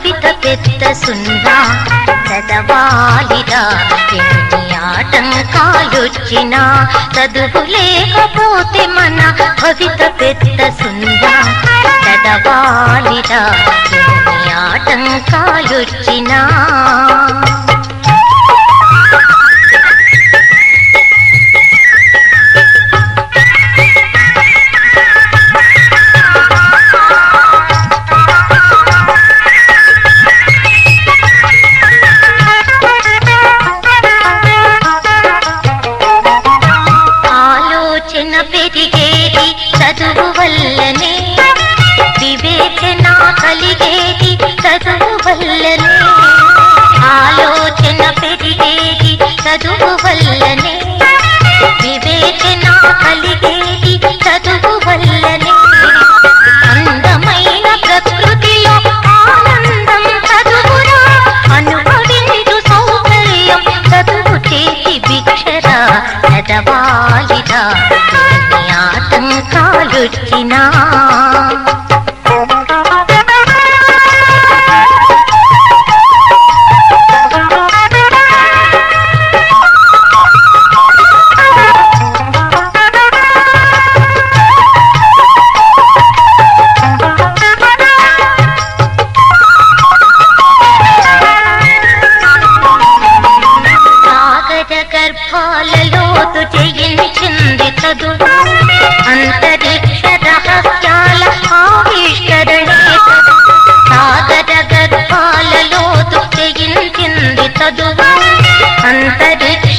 కవిత పెద్ద సున్నా. చదవాలిరా ఎన్ని ఆటంకాలొచ్చినా. చదువు లేకపోతే మన కవిత పెద్ద సున్నా. చదవాలిరా ఎన్ని ఆటంకాలొచ్చినా. పెరిగేది చదువు వల్లనే అంతరిక్ష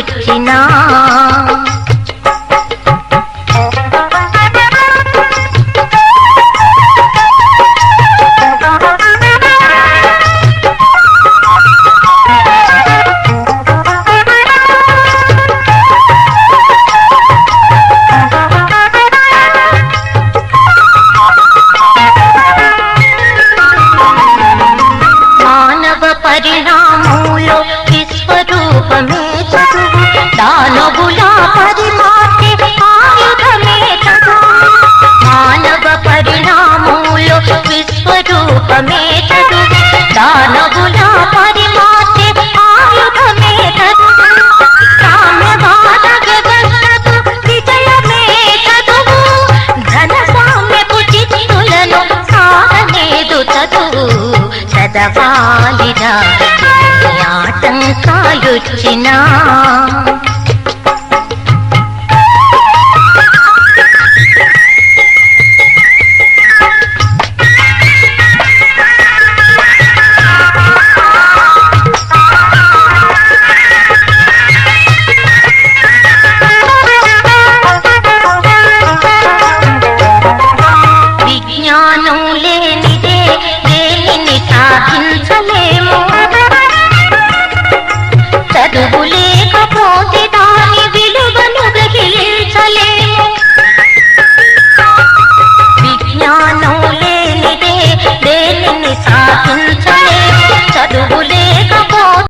ఆటంకాలొచ్చినా దానవులా పరిమార్చి ఆయుధమే చదువు మానవ పరిణామంలో విశ్వరూపమే చదువు దానవులా పరిమార్చి ఆయుధమే చదువు సామ్యవాద వ్యవస్థకు విజయమే చదువు ధన సామ్యపు చిత్తులను సాగలేదు చదువు. చదవాలిరా. ఆటంకా నాలుగొచ్చినా